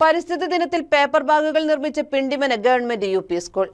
പരിസ്ഥിതി ദിനത്തിൽ പേപ്പർ ബാഗുകൾ നിർമ്മിച്ച പിണ്ടിമന ഗവൺമെന്റ് യു സ്കൂൾ.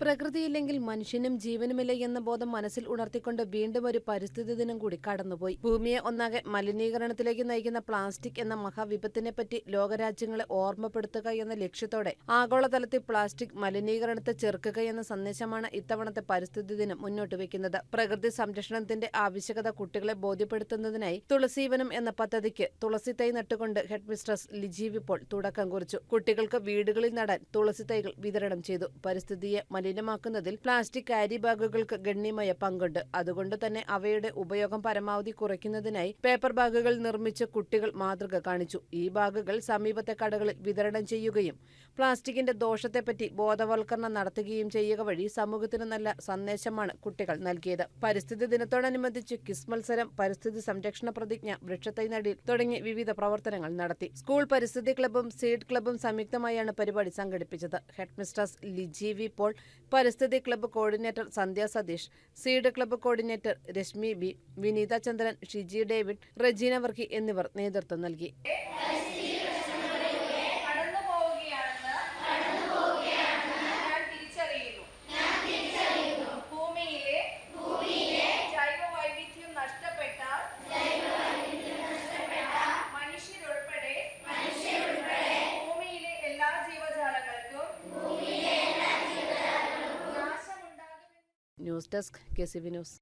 പ്രകൃതിയില്ലെങ്കിൽ മനുഷ്യനും ജീവനുമില്ല എന്ന ബോധം മനസ്സിൽ ഉണർത്തിക്കൊണ്ട് വീണ്ടും ഒരു പരിസ്ഥിതി ദിനം കൂടി കടന്നുപോയി. ഭൂമിയെ ഒന്നാകെ മലിനീകരണത്തിലേക്ക് നയിക്കുന്ന പ്ലാസ്റ്റിക് എന്ന മഹാവിപത്തിനെ പറ്റി ലോകരാജ്യങ്ങളെ ഓർമ്മപ്പെടുത്തുക എന്ന ലക്ഷ്യത്തോടെ ആഗോളതലത്തിൽ പ്ലാസ്റ്റിക് മലിനീകരണത്തെ ചെറുക്കുക എന്ന സന്ദേശമാണ് ഇത്തവണത്തെ പരിസ്ഥിതി ദിനം മുന്നോട്ട് വയ്ക്കുന്നത്. പ്രകൃതി സംരക്ഷണത്തിന്റെ ആവശ്യകത കുട്ടികളെ ബോധ്യപ്പെടുത്തുന്നതിനായി തുളസീവനം എന്ന പദ്ധതിക്ക് തുളസി തൈ നട്ടുകൊണ്ട് ഹെഡ് മിസ്ട്രസ് ലിജീവ് ഇപ്പോൾ തുടക്കം കുറിച്ചു. കുട്ടികൾക്ക് വീടുകളിൽ നടാൻ തുളസി തൈകൾ വിതരണം ചെയ്തു. പരിസ്ഥിതിയെ മലിനമാക്കുന്നതിൽ പ്ലാസ്റ്റിക് കാരി ബാഗുകൾക്ക് ഗണ്യമായ പങ്കുണ്ട്. അതുകൊണ്ട് തന്നെ അവയുടെ ഉപയോഗം പരമാവധി കുറയ്ക്കുന്നതിനായി പേപ്പർ ബാഗുകൾ നിർമ്മിച്ച് കുട്ടികൾ മാതൃക കാണിച്ചു. ഈ ബാഗുകൾ സമീപത്തെ കടകളിൽ വിതരണം ചെയ്യുകയും പ്ലാസ്റ്റിക്കിന്റെ ദോഷത്തെപ്പറ്റി ബോധവൽക്കരണം നടത്തുകയും ചെയ്യുക വഴി സമൂഹത്തിന് നല്ല സന്ദേശമാണ് കുട്ടികൾ നൽകിയത്. പരിസ്ഥിതി ദിനത്തോടനുബന്ധിച്ച് കിസ് മത്സരം പരിസ്ഥിതി സംരക്ഷണ പ്രതിജ്ഞ വൃക്ഷത്തൈ നടിയിൽ തുടങ്ങി വിവിധ പ്രവർത്തനങ്ങൾ നടത്തി. സ്കൂൾ പരിസ്ഥിതി ക്ലബ്ബും സീഡ് ക്ലബ്ബും സംയുക്തമായാണ് പരിപാടി സംഘടിപ്പിച്ചത്. ഹെഡ്മിസ്ട്രസ് ലിജി വി പോൾ പരിസ്ഥിതി club coordinator Sandhya Satheesh seed club coordinator Reshmi B Vineetha Chandran Shiji David Regina Varkey എന്നിവർ നേതൃത്വം നൽകി. News desk K C V news.